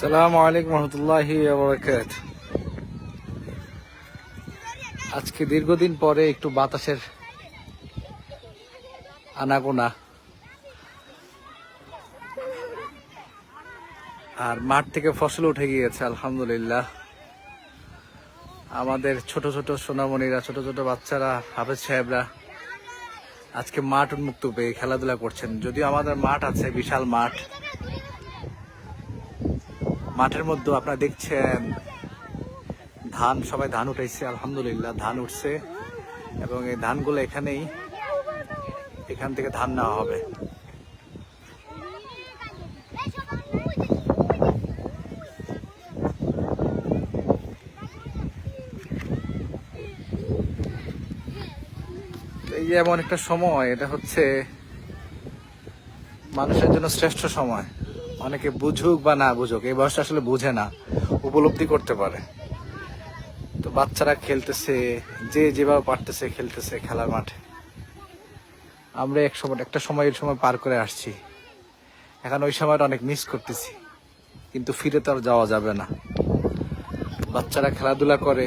সালামু আলাইকুম রহমতুল্লাহি বরকাত আজকে দীর্ঘদিন পরে একটু বাতাসের আনাগোনা। আর মাঠ থেকে ফসল উঠে গিয়েছে, আলহামদুলিল্লাহ। আমাদের ছোট ছোট সোনামণিরা, ছোট ছোট বাচ্চারা, হাফেজ সাহেবরা আজকে মাঠ উন্মুক্ত পেয়ে খেলাধুলা করছেন। যদিও আমাদের মাঠ আছে, বিশাল মাঠ। মাঠের মধ্যে আপনারা দেখছেন, ধান, সবাই ধান উঠাইছে, আলহামদুলিল্লাহ, ধান উঠছে। এবং এই ধানগুলো এখানেই, এখান থেকে ধান নেওয়া হবে। এই যে এমন একটা সময়, এটা হচ্ছে মানুষের জন্য শ্রেষ্ঠ সময়। অনেকে বুঝুক বা না বুঝুক, এই বয়সটা আসলে বুঝে না, উপলব্ধি করতে পারে। তো বাচ্চারা খেলতেছে, যে যেভাবে পারতেছে খেলতেছে খেলার মাঠে। আমরা এক সময়, একটা সময়, এই সময় পার করে আসছি। এখন ওই সময়টা অনেক মিস করতেছি, কিন্তু ফিরে তো আর যাওয়া যাবে না। বাচ্চারা খেলাধুলা করে